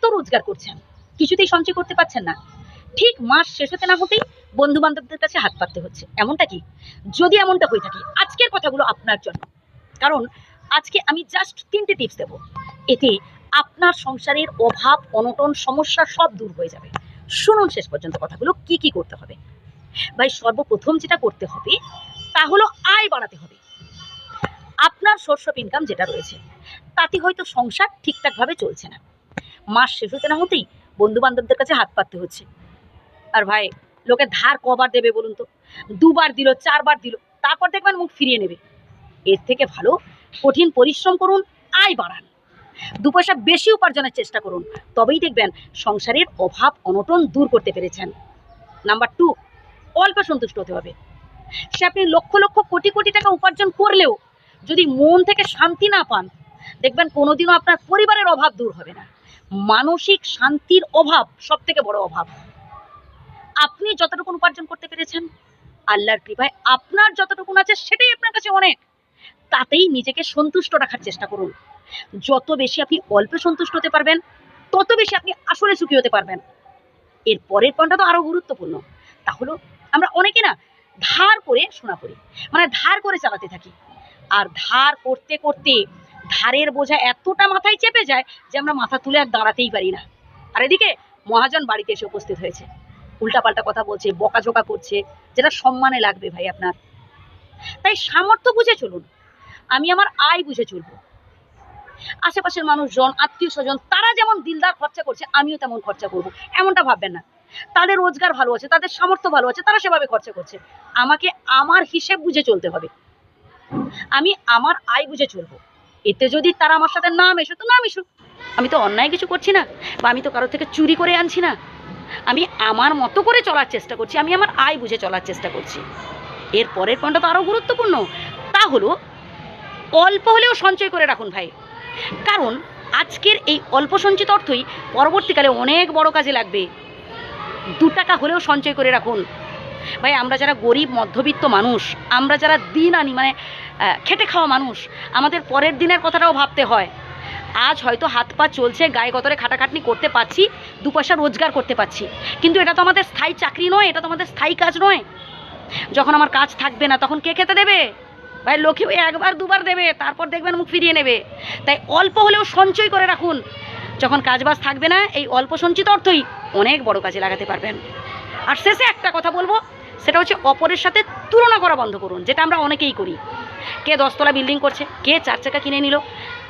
এত রোজগার করছেন, কিছুতেই সঞ্চয় করতে পারছেন না। ঠিক মাস শেষ হতে না হতেই বন্ধু বান্ধবদের কাছে হাত পাততে হচ্ছে। এমনটা কি? যদি এমনটা হয়ে থাকে, আজকের কথাগুলো আপনার জন্য। কারণ আজকে আমি জাস্ট তিনটে টিপস দেব। এতে আপনার সংসারের অভাব, অনটন, সমস্যা সব দূর হয়ে যাবে। শুনুন শেষ পর্যন্ত কথাগুলো, কি কি করতে হবে। ভাই, সর্বপ্রথম যেটা করতে হবে, তা হলো আয় বাড়াতে হবে। আপনার সোর্স অফ ইনকাম যেটা রয়েছে, তাতে হয়তো সংসার ঠিকঠাকভাবে চলছে না। মাস শেষ হতে না হতেই বন্ধু বান্ধবদের কাছে হাত পাততে হচ্ছে। আর ভাই, লোকে ধার কবার দেবে বলুন তো? দুবার দিল, চারবার দিল, তারপর দেখবেন মুখ ফিরিয়ে নেবে। এর থেকে ভালো, কঠিন পরিশ্রম করুন, আয় বাড়ান। দু পয়সা বেশি উপার্জনের চেষ্টা করুন, তবেই দেখবেন সংসারের অভাব, অনটন দূর করতে পেরেছেন। নাম্বার টু, অল্প সন্তুষ্ট হতে হবে। সে আপনি লক্ষ লক্ষ কোটি কোটি টাকা উপার্জন করলেও যদি মন থেকে শান্তি না পান, দেখবেন কোনোদিনও আপনার পরিবারের অভাব দূর হবে না। মানসিক শান্তির অভাব সব থেকে বড় অভাব। আপনি যতটুকু উপার্জন করতে পেরেছেন, আল্লাহর কৃপায় আপনার যতটুকু আছে সেটাই আপনার কাছে অনেক। তাতেই নিজেকে সন্তুষ্ট রাখার চেষ্টা করুন। যত বেশি আপনি অল্পে সন্তুষ্ট হতে পারবেন, তত বেশি আপনি আসলে সুখী হতে পারবেন। এর পরের পয়েন্টটা তো আরও গুরুত্বপূর্ণ। তা হলো, আমরা অনেকে না, ধার করে শোনা করি। মানে ধার করে চালাতে থাকি। আর ধার করতে করতে ধারের বোঝা এতটা মাথায় চেপে যায় যে আমরা মাথা তুলে আর দাঁড়াতেই পারি না। আর এদিকে মহাজন বাড়িতে এসে উপস্থিত হয়েছে। উল্টাপাল্টা কথা বলছে, বকাঝোকা করছে, যেটা সম্মানে লাগবে ভাই আপনার। তাই সামর্থ্য বুঝে চলুন। আমি আমার আয় বুঝে চলবো। আশেপাশের মানুষজন আত্মীয় স্বজন তারা যেমন দিলদার খরচা করছে, আমিও তেমন খরচা করব। এমনটা ভাববেন না। তাদের রোজগার ভালো আছে, তাদের সামর্থ্য ভালো আছে, তারা সেভাবে খরচা করছে। আমাকে আমার হিসেব বুঝে চলতে হবে। আমি আমার আয় বুঝে চলবো। এতে যদি তারা আমার সাথে না মেশো, তো না মেশো আমি তো অন্যায় কিছু করছি না, বা আমি তো কারও থেকে চুরি করে আনছি না। আমি আমার মতো করে চলার চেষ্টা করছি, আমি আমার আয় বুঝে চলার চেষ্টা করছি। এর পরের পয়েন্টটা তো আরও গুরুত্বপূর্ণ। তা হলো, অল্প হলেও সঞ্চয় করে রাখুন ভাই। কারণ, আজকের এই অল্প সঞ্চিত অর্থই পরবর্তীকালে অনেক বড় কাজে লাগবে। দু টাকা হলেও সঞ্চয় করে রাখুন। ভাই, আমরা যারা গরিব, মধ্যবিত্ত মানুষ, আমরা যারা দিন আনি মানে খেটে খাওয়া মানুষ, আমাদের পরের দিনের কথাটাও ভাবতে হয়। আজ হয়তো হাত পা চলছে, গায়ে গতরে খাটাখাটনি করতে পারছি দু পয়সা রোজগার করতে পারছি। কিন্তু এটা তো আমাদের স্থায়ী চাকরি নয়, এটা তো আমাদের স্থায়ী কাজ নয়। যখন আমার কাজ থাকবে না, তখন কে খেতে দেবে? ভাই, লোকে ওই একবার, দুবার দেবে, তারপর দেখবেন মুখ ফিরিয়ে নেবে। তাই অল্প হলেও সঞ্চয় করে রাখুন। যখন কাজবাজ থাকবে না, এই অল্প সঞ্চিত অর্থই অনেক বড় কাজে লাগাতে পারবেন। আর শেষে একটা কথা বলব সেটা হচ্ছে অপরের সাথে তুলনা করা বন্ধ করুন, যেটা আমরা অনেকেই করি। কে দশতলা বিল্ডিং করছে, কে চার চাকা কিনে নিল,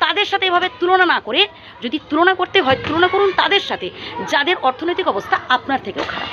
তাদের সাথে এভাবে তুলনা না করে যদি তুলনা করতে হয়, তুলনা করুন তাদের সাথে, যাদের অর্থনৈতিক অবস্থা আপনার থেকেও খারাপ।